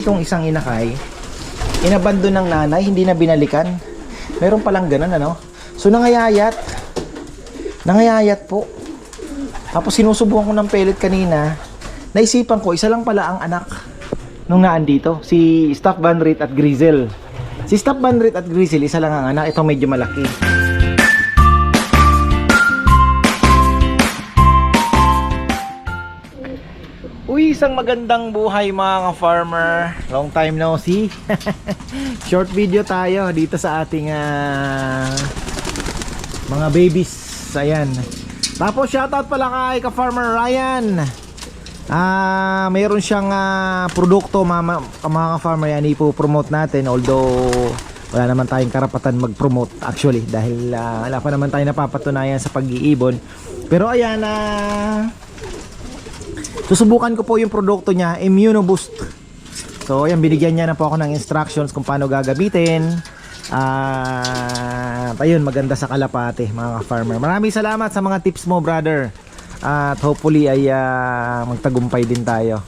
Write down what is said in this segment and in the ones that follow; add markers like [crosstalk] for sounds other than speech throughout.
Itong isang inakay, inabando ng nanay, hindi na binalikan. Meron palang ganun, ano? So, nangayayat. Nangayayat po. Tapos sinusubukan ko ng pellet kanina. Naisipan ko, isa lang pala ang anak nung naan dito. Si Staff Van Riet at Grizel. Si Staff Van Riet at Grizel, isa lang ang anak. Ito medyo malaki. Isang magandang buhay mga farmer. Long time no see. [laughs] Short video tayo dito sa ating ah, mga babies. Ayan. Tapos shoutout pala kay ka-farmer Ryan. Ah, mayroon siyang ah, produkto mama, mga ka-farmer yan ipo-promote natin although wala naman tayong karapatan mag-promote actually dahil ah, wala pa naman tayo napapatunayan sa pag-iibon. Pero ayan na Susubukan ko po yung produkto niya, Immunoboost. So, ayan, binigyan niya na po ako ng instructions kung paano gagamitin. At ayun, maganda sa kalapate, mga farmer. Maraming salamat sa mga tips mo, brother. At hopefully ay ah, magtagumpay din tayo.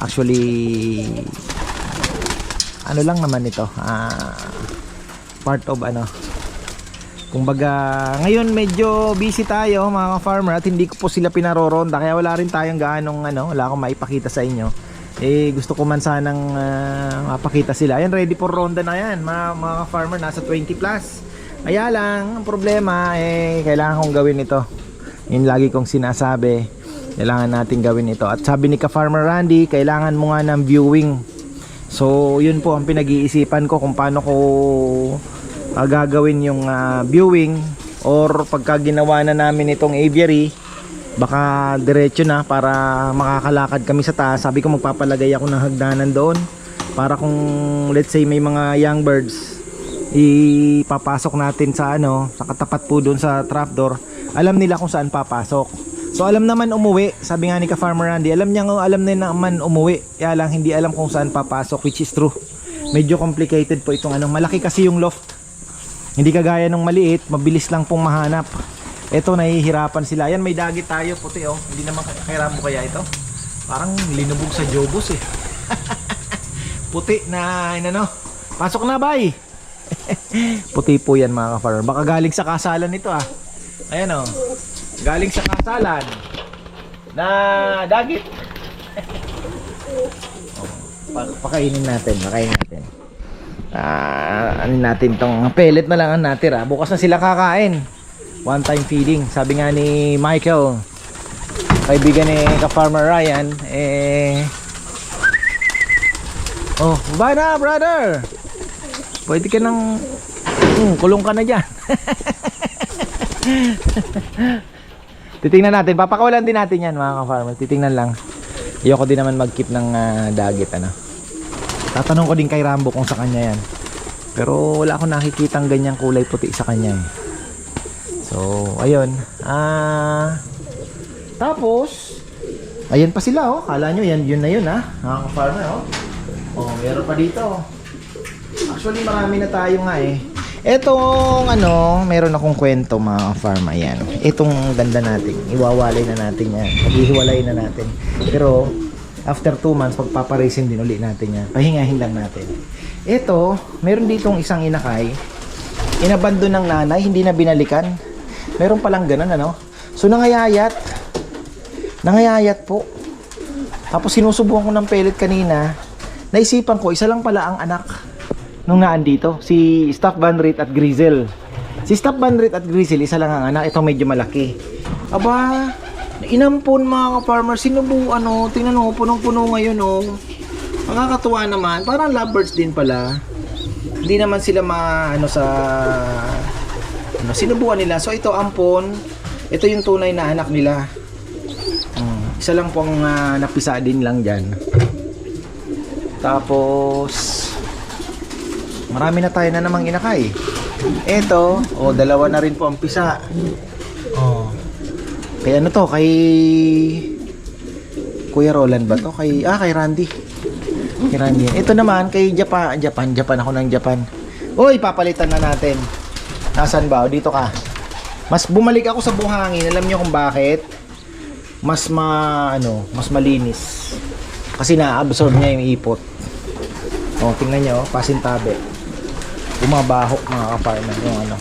Actually, ano lang naman ito, ah, part of ano, Kumbaga, ngayon medyo busy tayo mga farmer at hindi ko po sila pinaroronda kaya wala rin tayong gaanong ano, wala akong maipakita sa inyo. Eh gusto ko man sanang ah, mapakita sila. Ayan, ready for ronda na yan. Mga, mga farmer nasa 20 plus. Kaya lang, ang problema eh kailangan kong gawin ito. Yun lagi kong sinasabi. Kailangan natin gawin ito. At sabi ni ka Farmer Randy, kailangan mo nga ng viewing. So, yun po ang pinag-iisipan ko kung paano ko ah, gagawin yung ah, viewing or pagka ginawa na namin itong aviary baka diretso na para makakalakad kami sa taas. Sabi ko magpapalagay ako ng hagdanan doon para kung let's say may mga young birds ipapasok natin sa ano sa katapat po doon sa trapdoor alam nila kung saan papasok. So alam naman umuwi sabi nga ni ka farmer Randy alam niya alam na naman umuwi. Kaya lang hindi alam kung saan papasok which is true. Medyo complicated po itong ano malaki kasi yung loft hindi kagaya nung maliit, mabilis lang pong mahanap. Ito nahihirapan sila. Yan may dagit tayo puti oh. Hindi naman kahirap mo kaya ito. Parang linubog sa jobos eh. [laughs] puti na ano. Pasok na bay. [laughs] puti po yan mga ka-farmer. Baka galing sa kasalan nito ah. Ayan oh. Galing sa kasalan. Na dagit. [laughs] oh, pa- pakainin natin, pakainin natin. Ah, ano natin tong pellet na lang ang natira. Bukas na sila kakain. One time feeding. Sabi nga ni Michael, kaibigan ni ka-farmer Ryan, eh Oh, bye na, brother. Pwede ka nang hmm, kulong ka na diyan. [laughs] Titingnan natin, papakawalan din natin 'yan, mga ka-farmer. Titingnan lang. Ayoko din naman mag-keep ng ah, dagit ano. Tatanong ko din kay Rambo kung sa kanya yan. Pero wala akong nakikitang ganyang kulay puti sa kanya eh. So, ayun. Ah, tapos, ayan pa sila oh. Kala nyo yan, yun na yun ha. Mga farmer oh. Oh, meron pa dito. Actually, marami na tayo nga eh. Etong ano, meron akong kwento mga farm. Ayan. Itong ganda natin. Iwawalay na natin yan. Maghihiwalay na natin. Pero, after 2 months, pagpaparacing din uli natin yan. Pahingahin lang natin. Ito, meron ditong isang inakay. Inabando ng nanay, hindi na binalikan. Meron palang ganun, ano? So, nangayayat. Nangayayat po. Tapos, sinusubukan ko ng pellet kanina. Naisipan ko, isa lang pala ang anak nung naan dito. Si Staff Van Riet at Grizel. Si Staff Van Riet at Grizel, isa lang ang anak. Ito medyo malaki. Aba, inampon mga ka-farmer. Sinubu, ano, tingnan mo, punong-puno ngayon, oh. Nakakatuwa naman. Parang lovebirds din pala. Hindi naman sila ma, ano, sa, ano, sinubuan nila. So, ito, ampon. Ito yung tunay na anak nila. Hmm, Isa lang pong ah, napisa din lang dyan. Tapos, marami na tayo na namang inakay. Ito, o dalawa na rin po ang pisa. Oh. Kay ano to? Kay Kuya Roland ba to? Kay ah kay Randy. Kay Randy. Ito naman kay Japan, Japan, Japan ako ng Japan. Uy, papalitan na natin. Nasaan ba? O, dito ka. Mas bumalik ako sa buhangin. Alam niyo kung bakit? Mas ma ano, mas malinis. Kasi na-absorb niya yung ipot. O, tingnan nyo, pasintabi. Bumabaho mga ka-farmer yung ano.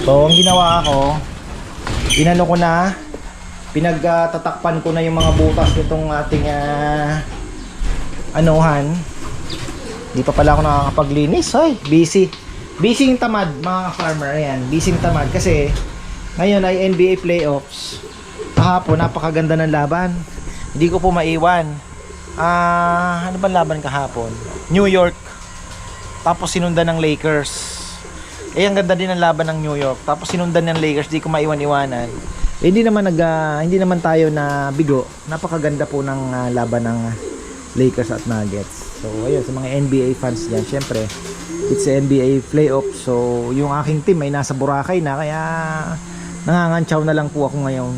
So, ang ginawa ko, inano ko na, pinagtatakpan ko na yung mga butas nitong ating ah, anuhan. Di pa pala ako nakakapaglinis. Ay, busy. Busy yung tamad, mga farmer. Ayan, busy yung tamad. Kasi, ngayon ay NBA playoffs. Kahapon, napakaganda ng laban. Hindi ko po maiwan. Ah, ano ba laban kahapon? New York. Tapos sinundan ng Lakers. Eh, ang ganda din ng laban ng New York. Tapos sinundan ng Lakers, di ko maiwan-iwanan. Eh, hindi naman nag ah, hindi naman tayo na bigo. Napakaganda po ng ah, laban ng Lakers at Nuggets. So, ayun, sa mga NBA fans diyan, syempre, it's NBA playoff. So, yung aking team ay nasa Boracay na kaya nangangantsaw na lang po ako ngayon.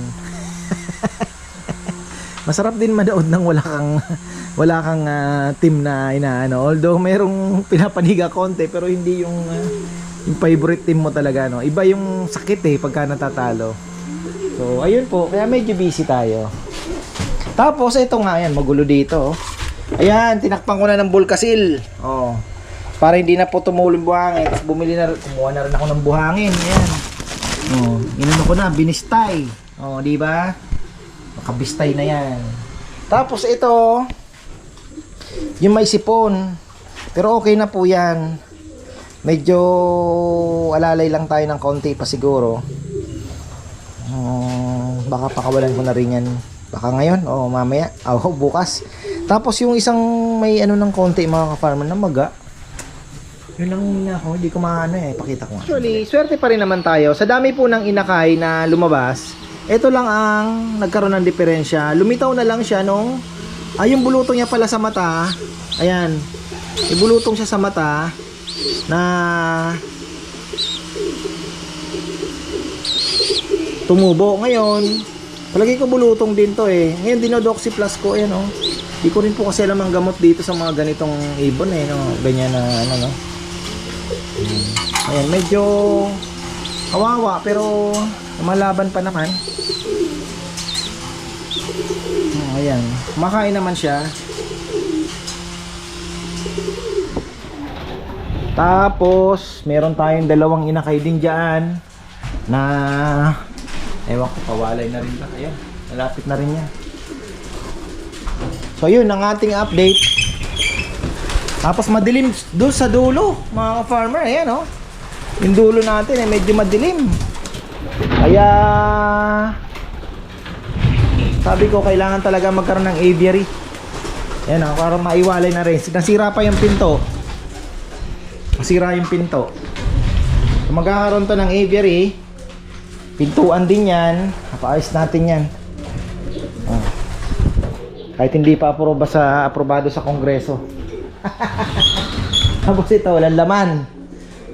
[laughs] Masarap din manood ng wala kang wala kang ah, team na inaano. Although merong [laughs] pinapaniga konti pero hindi yung ah, yung favorite team mo talaga no. Iba yung sakit eh pagka natatalo. So ayun po, kaya medyo busy tayo. Tapos ito nga yan, magulo dito. oh. Ayan, tinakpan ko na ng bulkasil. Oh. Para hindi na po tumulong buhangin. Tapos bumili na, kumuha na rin ako ng buhangin. Ayan. Oh, inano ko na, binistay. Oh, di ba? Nakabistay na yan. Tapos ito, yung may sipon. Pero okay na po yan. Medyo alalay lang tayo ng konti pa siguro. Um, baka pakawalan ko na rin yan. Baka ngayon o mamaya. O [laughs] bukas. Tapos yung isang may ano ng konti mga ka-farmer na maga. Yun lang muna ako. Hindi ko maano eh. Pakita ko nga. Actually, swerte pa rin naman tayo. Sa dami po ng inakay na lumabas, ito lang ang nagkaroon ng diferensya. Lumitaw na lang siya nung ay yung bulutong niya pala sa mata. Ayan. Ibulutong siya sa mata na tumubo. Ngayon, palagi ko bulutong din to eh. Ngayon, dinodoxy plus ko. Ayan oh. Di ko rin po kasi alam ang gamot dito sa mga ganitong ibon eh. No? Ganyan na ano no. Ayan, medyo kawawa pero malaban pa naman. Hmm, ayan. Makain naman siya. Tapos, meron tayong dalawang inakay din dyan na ewan ko, kawalay na rin ba? Ayan, malapit na rin yan. So yun, ang ating update. Tapos madilim doon sa dulo, mga farmer ayan oh. Yung dulo natin ay medyo madilim. Kaya sabi ko kailangan talaga magkaroon ng aviary. Ayan oh, para maiwalay na rin. Nasira pa yung pinto. Nasira yung pinto. Kung magkakaroon to ng aviary, pintuan din yan. Napaayos natin yan. Oh. Kahit hindi pa aproba sa aprobado sa kongreso. [laughs] Tapos ito, walang laman.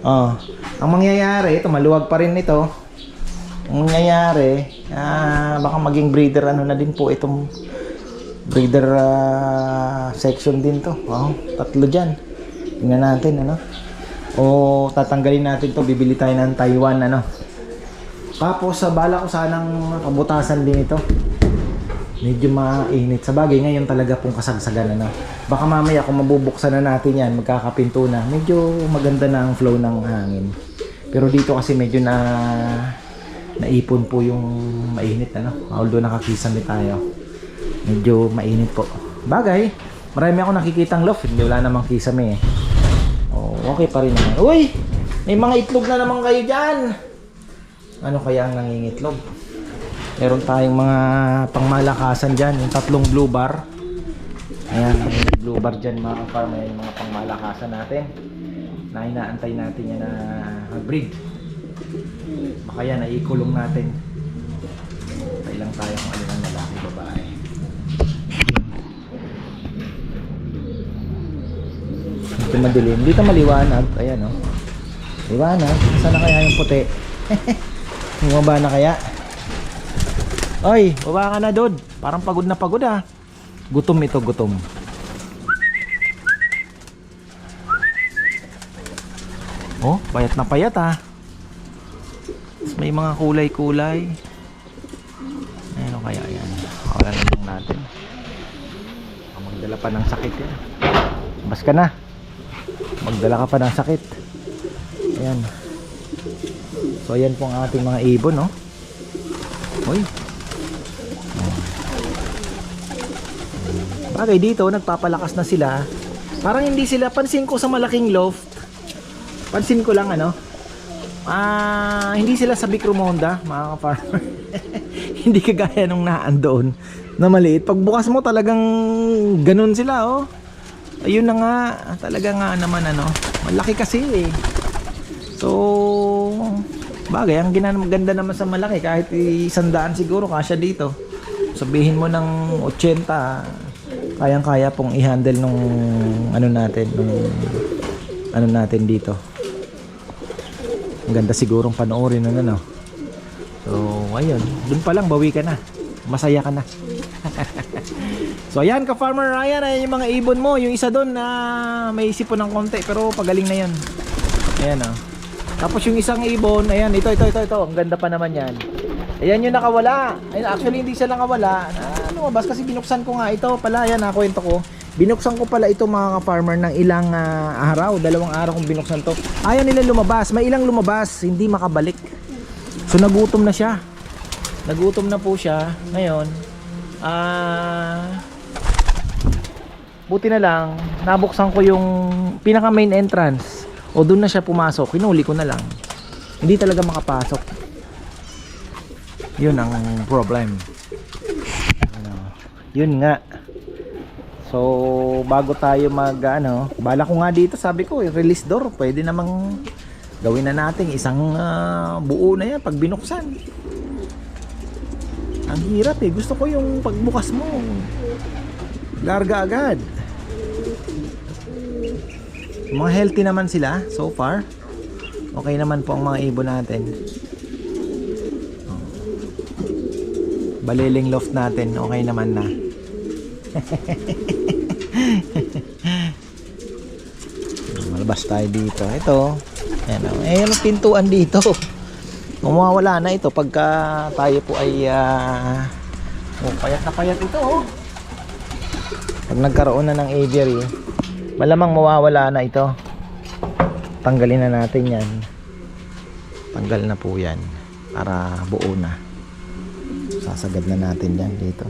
Oh. Ang mangyayari, ito maluwag pa rin ito. Ang mangyayari, ah, baka maging breeder ano na din po itong breeder ah, section din to. Oh, tatlo diyan. Tingnan natin ano. O tatanggalin natin to, bibili tayo ng Taiwan ano. Tapos sa bala ko sanang pabutasan din ito medyo mainit sa bagay ngayon talaga pong kasagsagan na baka mamaya kung mabubuksan na natin yan magkakapinto na medyo maganda na ang flow ng hangin pero dito kasi medyo na naipon po yung mainit ano? Although nakakisame tayo. Medyo mainit po. Bagay marami ako nakikitang loft. Hindi wala namang kisame eh. Oh, okay pa rin naman. Uy! May mga itlog na naman kayo dyan! Ano kaya ang nangingitlog? Meron tayong mga pangmalakasan dyan. Yung tatlong blue bar. Ayan yung blue bar dyan mga farmer yung mga pangmalakasan natin. Na inaantay natin yan na breed baka yan naikulong natin patay lang tayo kung ano ng lalaki babae dito madilim dito maliwanag ayan o oh. liwanag saan na kaya yung puti [laughs] bumaba na kaya Oy, baba ka na dod. Parang pagod na pagod ah. Gutom ito, gutom. Oh, payat na payat ah. May mga kulay-kulay. Ano kaya yan? Wala na lang natin. Magdala pa ng sakit yan. Bas ka na. Magdala ka pa ng sakit. Ayan. So ayan po ang ating mga ibon, no? Uy. Bagay dito, nagpapalakas na sila. Parang hindi sila, pansin ko sa malaking loft. Pansin ko lang ano. Ah, hindi sila sa Bicromonda, mga ka-farmer. [laughs] hindi kagaya nung naandoon na maliit. Pagbukas mo talagang ganun sila, oh. Ayun na nga, talaga nga naman ano. Malaki kasi eh. So, bagay, ang ganda naman sa malaki kahit isandaan siguro kasya dito. Sabihin mo ng 80, kayang-kaya pong i-handle nung ano natin, nung ano natin dito. Ang ganda sigurong panoorin nun ano. So, ayun, dun pa lang bawi ka na. Masaya ka na. [laughs] so, ayan ka Farmer Ryan, ayan yung mga ibon mo. Yung isa doon na may sipon ng konti pero pagaling na yan. Ayan oh. Tapos yung isang ibon, ayan, ito, ito, ito, ito. Ang ganda pa naman yan. Ayan yung nakawala. Ayun, actually, hindi siya nakawala. Na, lumabas kasi binuksan ko nga ito pala. Ayan, ha, kwento ko. Binuksan ko pala ito mga ka-farmer ng ilang ah, araw. Dalawang araw kong binuksan to. Ayaw nila lumabas. May ilang lumabas. Hindi makabalik. So, nagutom na siya. Nagutom na po siya. Ngayon, ah... buti na lang, nabuksan ko yung pinaka main entrance. O doon na siya pumasok. Kinuli ko na lang. Hindi talaga makapasok. Yun ang problem. Yun nga. So, bago tayo mag ano, bala ko nga dito, sabi ko, eh, release door, pwede namang gawin na natin isang ah, buo na yan pag binuksan. Ang hirap eh. Gusto ko yung pagbukas mo. Larga agad. Mga healthy naman sila so far. Okay naman po ang mga ibon natin. Oh. Baliling loft natin, okay naman na. [laughs] Malabas tayo dito. Ito. Ayan, oh. eh, yung pintuan dito. [laughs] Mawawala na ito pagka tayo po ay ah, oh, payat na payat ito oh. Pag nagkaroon na ng aviary, malamang mawawala na ito. Tanggalin na natin yan. Tanggal na po yan para buo na. Sasagad na natin yan dito.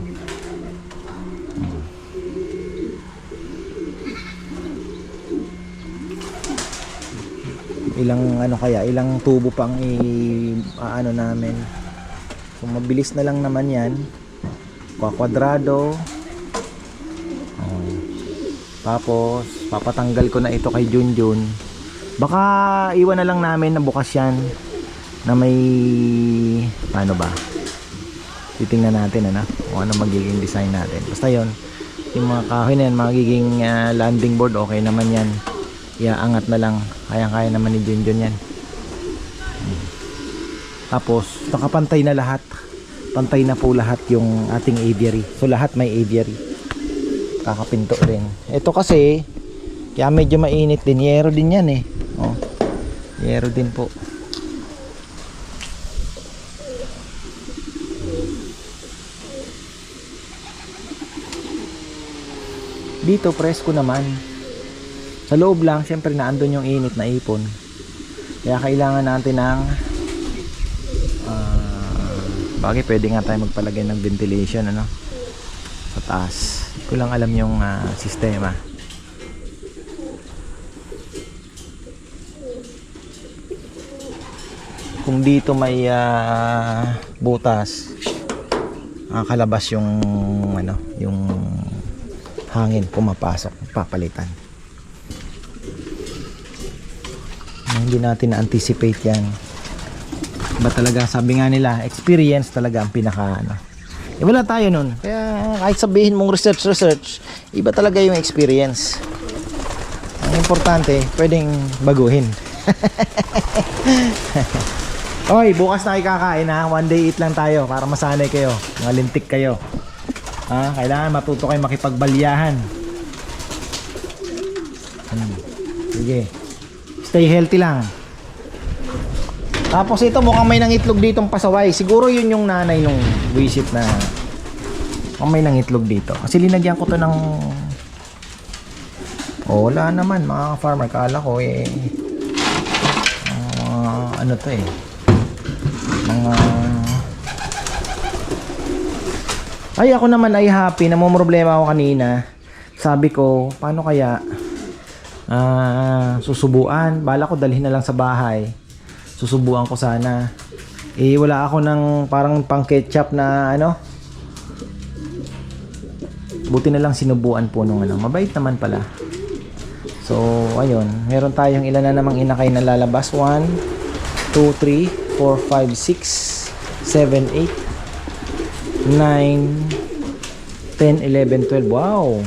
Ilang ano kaya ilang tubo pang i ano namin. Kung mabilis na lang naman yan. Kwadrado. Oh. tapos papatanggal ko na ito kay Junjun. Baka iwan na lang namin na bukas yan na may paano ba? Titingnan natin ano? Kung ano magiging design natin. Basta yon yung mga kahoy na yan magiging ah, landing board okay naman yan iaangat na lang. Kayang kaya naman ni Junjun yan. Tapos nakapantay na lahat. Pantay na po lahat yung ating aviary. So lahat may aviary. Kakapinto rin. Ito kasi kaya medyo mainit din. Yero din yan eh. Oh, yero din po. Dito presko naman sa loob lang, syempre naandun yung init na ipon. Kaya kailangan natin ng ah, bagay pwede nga tayo magpalagay ng ventilation ano sa taas. Hindi ko lang alam yung ah, sistema. Kung dito may ah, butas, nakakalabas yung ano, yung hangin pumapasok, papalitan. Hindi natin na-anticipate yan ba talaga sabi nga nila experience talaga ang pinaka ano eh, wala tayo nun kaya kahit sabihin mong research research iba talaga yung experience ang importante pwedeng baguhin [laughs] Oy, bukas na kakain ha. One day eat lang tayo para masanay kayo. Mga kayo. Ha? Kailangan matuto kayo makipagbalyahan. Hmm. Sige. Stay healthy lang. Tapos ito mukhang may nangitlog ditong pasaway. Siguro yun yung nanay nung visit na mukhang may nangitlog dito. Kasi linagyan ko to ng O, wala naman mga farmer. Kala ko eh. ah, ano to eh. Mga... Ay, ako naman ay happy. Namumroblema ako kanina. Sabi ko, paano kaya ah, susubuan? Bala ko dalhin na lang sa bahay. Susubuan ko sana. Eh, wala ako ng parang pang ketchup na ano. Buti na lang sinubuan po nung ano. Mabait naman pala. So, ayun. Meron tayong ilan na namang inakay na lalabas. 1, 2, 3, 4, 5, 6, 7, 8, 9, 10, 11, 12. Wow!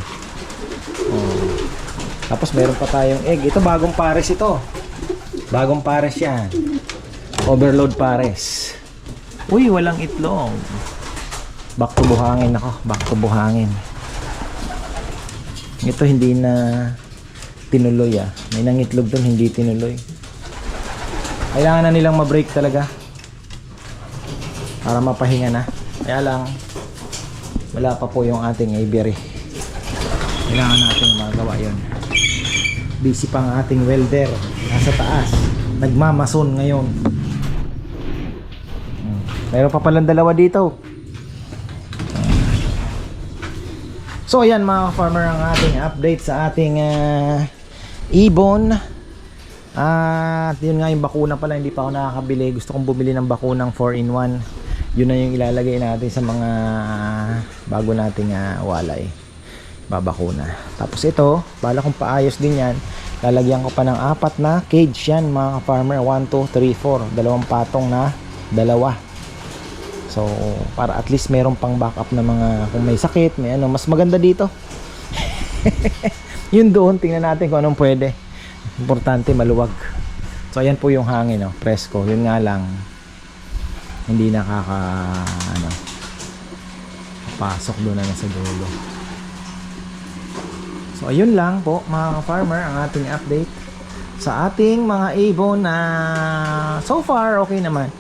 Tapos meron pa tayong egg. Ito bagong pares ito. Bagong pares yan. Overload pares. Uy, walang itlog. Back to buhangin ako. Back to buhangin. Ito hindi na tinuloy ah. May nangitlog doon hindi tinuloy. Kailangan na nilang ma-break talaga. Para mapahinga na. Kaya lang wala pa po yung ating aviary. Kailangan natin magawa yon. Busy pa ang ating welder. Nasa taas. Nagmamason ngayon. Meron pa palang dalawa dito. So ayan mga farmer ang ating update sa ating ah, ibon. At yun nga yung bakuna pala hindi pa ako nakakabili. Gusto kong bumili ng bakunang 4 in 1. Yun na yung ilalagay natin sa mga bago nating ah, walay. Babakuna. Tapos ito, bala kong paayos din yan. Lalagyan ko pa ng apat na cage yan mga farmer. 1, 2, 3, 4. Dalawang patong na dalawa. So, para at least meron pang backup na mga kung may sakit, may ano, mas maganda dito. [laughs] yun doon, tingnan natin kung anong pwede. Importante, maluwag. So, ayan po yung hangin, no? presko. Yun nga lang, hindi nakaka, ano, pasok doon na sa dulo. So, ayun lang po, mga farmer ang ating update sa ating mga ibon na so far okay naman.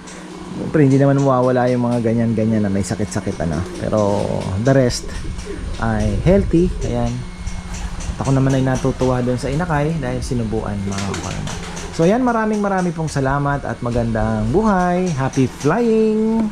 Siyempre, hindi naman mawawala yung mga ganyan-ganyan na may sakit-sakit ano. Pero the rest ay healthy. Ayan. At ako naman ay natutuwa doon sa inakay dahil sinubuan mga farmer. So ayan, maraming maraming pong salamat at magandang buhay. Happy flying!